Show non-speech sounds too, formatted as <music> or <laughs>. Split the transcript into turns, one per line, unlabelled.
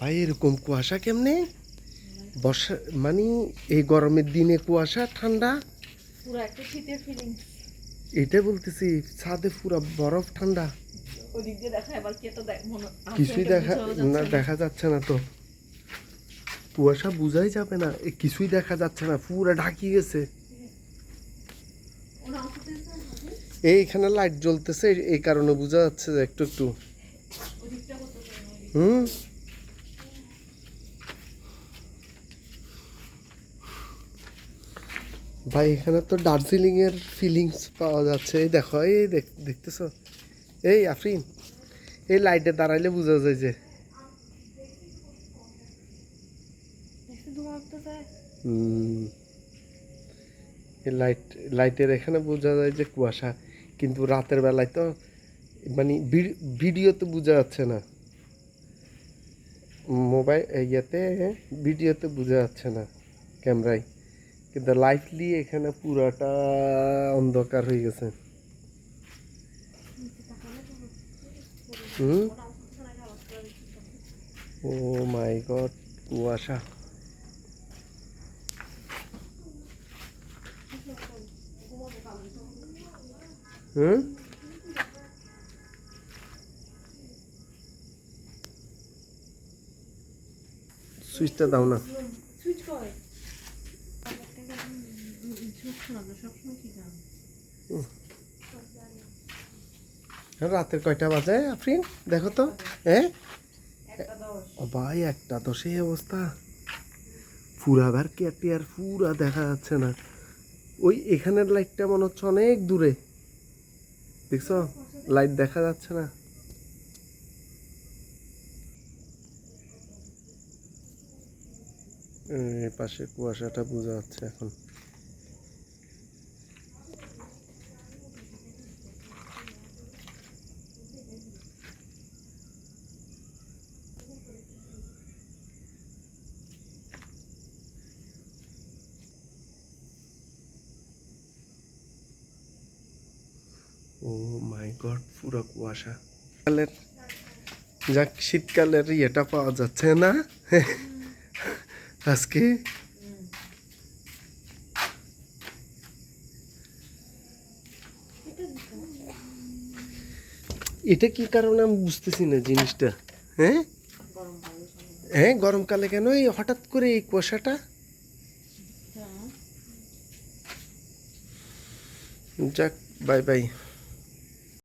ভাই এরকম কুয়াশা কেমনে? বর্ষা মানে এই গরমের দিনে কুয়াশা ঠান্ডা?
পুরো একটা শীতের ফিলিং
এটা বলতেছি ছাদে পুরা বরফ ঠান্ডা। কিছুই দেখা না দেখা যাচ্ছে না তো। কুয়াশা বোঝাই যাবে না। কিছুই দেখা যাচ্ছে না। পুরা ঢাকি গেছে। এইখানে লাইট জ্বলতেছে এই কারণে বোঝা যাচ্ছে যে একটু একটু? হুম? ভাই এখানে তো দার্জিলিং এর ফিলিংস পাওয়া যাচ্ছে। এই দেখো এই দেখ- দেখতেছো? এই আফরিন এই লাইটে দাঁড়াইলে বোঝা যায় যে এই লাইট লাইটের এখানে বোঝা যায় যে কুয়াশা। কিন্তু রাতের বেলায় তো মানে ভিডিওতে বোঝা যাচ্ছে না। মোবাইল ইয়েতে ভিডিওতে বোঝা যাচ্ছে না ক্যামেরায়। কিন্তু লাইটলি এখানে পুরাটা অন্ধকার হয়ে গেছে। ও মাই গড কুয়াশা। হুম? সুইচটা দাও না
সুইচ করে সুইচ না তো সবসময় কি জানো
রাতের কয়টা বাজে, আফরিন? দেখো তো হ্যাঁ ভাই, একটা তো সেই অবস্থা। পুরা বার কেটে আর পুরা দেখা যাচ্ছে না। ওই এখানের লাইটটা মনে হচ্ছে অনেক দূরে। দেখছ? লাইট দেখা যাচ্ছে না। পাশে কুয়াশাটা বোঝা যাচ্ছে এখন। ও মাই গড, পুরো কুয়াশা। শীতকালের যাক, শীতকালের ইয়েটা পাওয়া যাচ্ছে না। <laughs> আজকে এটা কি কারণে আমি বুঝতেছি না জিনিসটা? হ্যাঁ? হ্যাঁ গরমকালে কেন এই হঠাৎ করে এই কুয়াশাটা? যাক বাই বাই